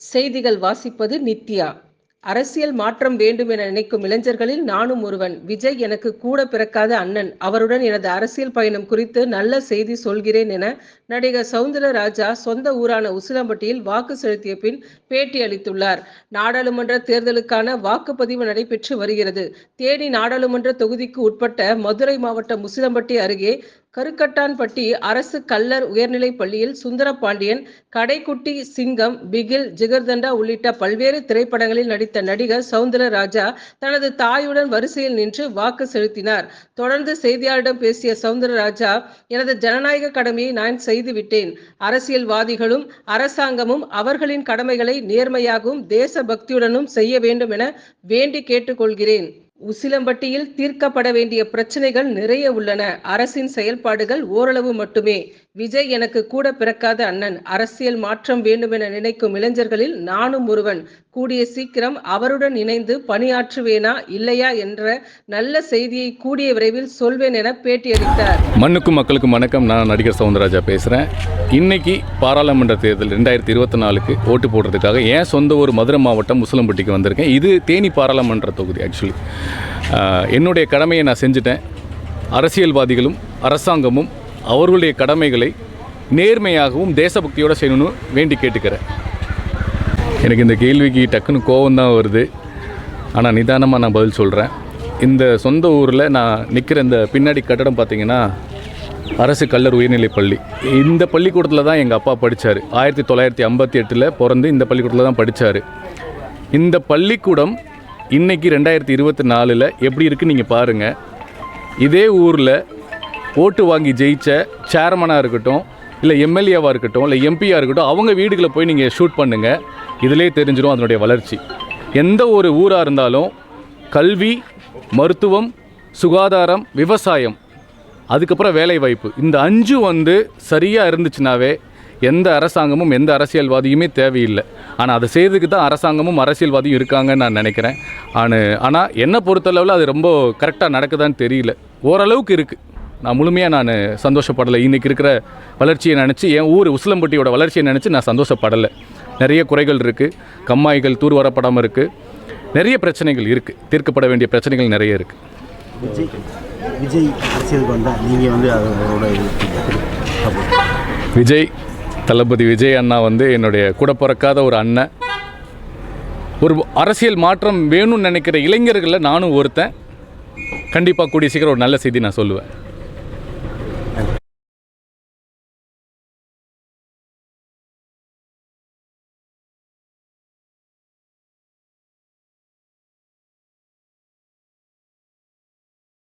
செய்திகள் வாசிப்பது நித்யா. அரசியல் மாற்றம் வேண்டும் என நினைக்கும் இளைஞர்களில் நானும் ஒருவன். விஜய் எனக்கு கூட பிறக்காத அண்ணன். அவருடன் எனது அரசியல் பயணம் குறித்து நல்ல செய்தி சொல்கிறேன் என நடிகர் சவுந்தரராஜா சொந்த ஊரான உசிலம்பட்டியில் வாக்கு செலுத்திய பின் பேட்டி அளித்துள்ளார். நாடாளுமன்ற தேர்தலுக்கான வாக்குப்பதிவு நடைபெற்று வருகிறது. தேனி நாடாளுமன்ற தொகுதிக்கு உட்பட்ட மதுரை மாவட்டம் உசிலம்பட்டி அருகே கருக்கட்டான்பட்டி அரசு கல்லர் உயர்நிலைப் பள்ளியில் சுந்தரபாண்டியன் கடைக்குட்டி சிங்கம் பிகில் ஜிகர்தண்டா உள்ளிட்ட பல்வேறு திரைப்படங்களில் நடித்த நடிகர் சவுந்தரராஜா தனது தாயுடன் வரிசையில் நின்று வாக்கு செலுத்தினார். தொடர்ந்து செய்தியாளரிடம் பேசிய சவுந்தரராஜா எனது ஜனநாயக கடமையை நான் செய்துவிட்டேன். அரசியல்வாதிகளும் அரசாங்கமும் அவர்களின் கடமைகளை நேர்மையாகவும் தேசபக்தியுடனும் செய்ய வேண்டும் என வேண்டி கேட்டுக்கொள்கிறேன். உசிலம்பட்டியில் தீர்க்கப்பட வேண்டிய பிரச்சனைகள் நிறைய உள்ளன. அரசின் செயல்பாடுகள் ஓரளவு மட்டுமே. விஜய் எனக்கு கூட பிறக்காத அண்ணன். அரசியல் மாற்றம் வேண்டும் என நினைக்கும் இளைஞர்களில் நானும் ஒருவன். கூடிய சீக்கிரம் அவருடன் இணைந்து பணியாற்றுவேனா இல்லையா என்ற நல்ல செய்தியை கூடிய விரைவில் சொல்வேன் என பேட்டியளித்தார். மண்ணுக்கும் மக்களுக்கும் வணக்கம். நான் நடிகர் சவுந்தரராஜா பேசுகிறேன் இன்னைக்கு பாராளுமன்ற தேர்தல் ரெண்டாயிரத்தி இருபத்தி நாலுக்கு ஓட்டு போடுறதுக்காக என் சொந்த ஊர் மதுரை மாவட்டம் முசலம்பட்டிக்கு வந்திருக்கேன். இது தேனி பாராளுமன்ற தொகுதி ஆக்சுவலி என்னுடைய கடமையை நான் செஞ்சுட்டேன். அரசியல்வாதிகளும் அரசாங்கமும் அவர்களுடைய கடமைகளை நேர்மையாகவும் தேசபக்தியோடு செய்யணும்னு வேண்டி கேட்டுக்கிறேன். எனக்கு இந்த கேள்விக்கு டக்குன்னு கோவம் தான் வருது. ஆனால் நிதானமாக நான் பதில் சொல்கிறேன் இந்த சொந்த ஊரில் நான் நிற்கிற இந்த பின்னாடி கட்டடம் பார்த்தீங்கன்னா அரசு கல்லர் உயர்நிலைப் பள்ளி. இந்த பள்ளிக்கூடத்தில் தான் எங்கள் அப்பா படித்தார் ஆயிரத்தி தொள்ளாயிரத்தி ஐம்பத்தி எட்டில் பிறந்து இந்த பள்ளிக்கூடத்தில் தான் படித்தார் இந்த பள்ளிக்கூடம் இன்றைக்கி ரெண்டாயிரத்தி இருபத்தி நாலில் எப்படி இருக்குன்னு நீங்கள் பாருங்கள் இதே ஊரில் ஓட்டு வாங்கி ஜெயித்த சேர்மனாக இருக்கட்டும் இல்லை எம்எல்ஏவாக இருக்கட்டும் இல்லை எம்பியாக இருக்கட்டும் அவங்க வீடுகளை போய் நீங்கள் ஷூட் பண்ணுங்கள் இதிலே தெரிஞ்சிடும் அதனுடைய வளர்ச்சி. எந்த ஒரு ஊராக இருந்தாலும் கல்வி மருத்துவம் சுகாதாரம் விவசாயம் அதுக்கப்புறம் வேலைவாய்ப்பு. இந்த அஞ்சு வந்து சரியாக இருந்துச்சுனாவே எந்த அரசாங்கமும் எந்த அரசியல்வாதியுமே தேவையில்லை. ஆனால் அதை செய்யறதுக்கு தான் அரசாங்கமும் அரசியல்வாதியும் இருக்காங்கன்னு நான் நினைக்கிறேன். ஆனால் ஆனால் என்னை பொறுத்தளவில் அது ரொம்ப கரெக்டாக நடக்குதான்னு தெரியல. ஓரளவுக்கு இருக்குது நான் முழுமையாக நான் சந்தோஷப்படலை. இன்றைக்கி இருக்கிற வளர்ச்சியை நினச்சி என் ஊர் உசிலம்பட்டியோட வளர்ச்சியை நினச்சி நான் சந்தோஷப்படலை. நிறைய குறைகள் இருக்குது கம்மாய்கள் தூர் வரப்படாமல் இருக்குது நிறைய பிரச்சனைகள் இருக்குது தீர்க்கப்பட வேண்டிய பிரச்சனைகள் நிறைய இருக்குது விஜய் விஜய் அரசியலுக்கு வந்தால் நீங்கள் வந்து. விஜய் தளபதி விஜய் அண்ணா வந்து என்னுடைய கூட பிறக்காத ஒரு அண்ணன். ஒரு அரசியல் மாற்றம் வேணும்னு நினைக்கிற இளைஞர்களில் நானும் ஒருத்தன். கண்டிப்பாக கூடிய சீக்கிரம் ஒரு நல்ல செய்தி நான் சொல்லுவேன்.